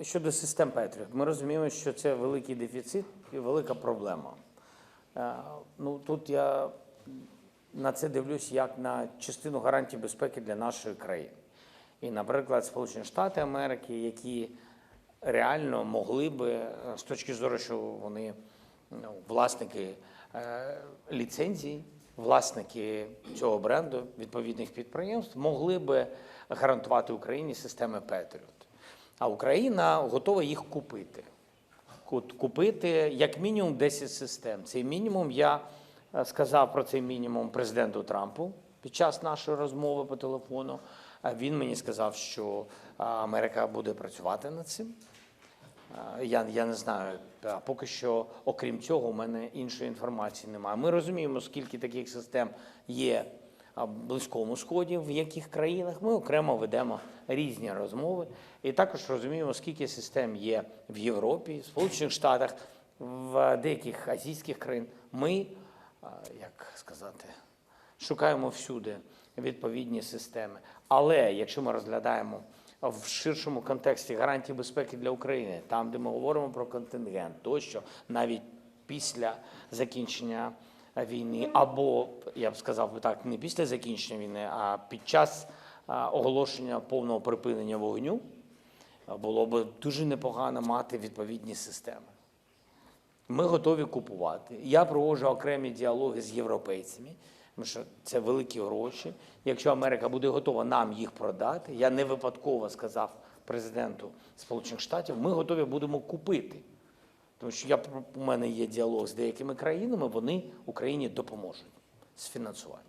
Щодо систем Петріот, ми розуміємо, що це великий дефіцит і велика проблема. Е, Ну, тут я на це дивлюсь як на частину гарантій безпеки для нашої країни. І, наприклад, Сполучені Штати Америки, які реально могли би, е, з точки зору, що вони ну, власники е, ліцензій, власники цього бренду, відповідних підприємств, могли би гарантувати Україні системи Patriot. А Україна готова їх купити. Купити як мінімум 10 систем. Цей мінімум я е, сказав про цей мінімум президенту Трампу під час нашої розмови по телефону. Він мені сказав, що Америка буде працювати над цим. Я, я не знаю, поки що, окрім цього, у мене іншої інформації немає. Ми розуміємо, скільки таких систем є Близькому Сході, в яких країнах. Ми окремо ведемо різні розмови. І також розуміємо, скільки систем є в Європі, в Сполучених Штатах, в деяких азійських країн. Ми, як сказати, шукаємо всюди відповідні системи. Але якщо ми розглядаємо в ширшому контексті гарантії безпеки для України, там, де ми говоримо про контингент, тощо навіть після закінчення війни, або я б сказав би так, не після закінчення війни, а під час оголошення повного припинення вогню, було б дуже непогано мати відповідні системи. Ми готові купувати. Я проводжу окремі діалоги з європейцями, тому що це великі гроші. Якщо Америка буде готова нам їх продати, я не випадково сказав президенту Сполучених Штатів, ми готові будемо купити. Тому що я, у мене є діалог з деякими країнами, вони Україні допоможуть з фінансуванням.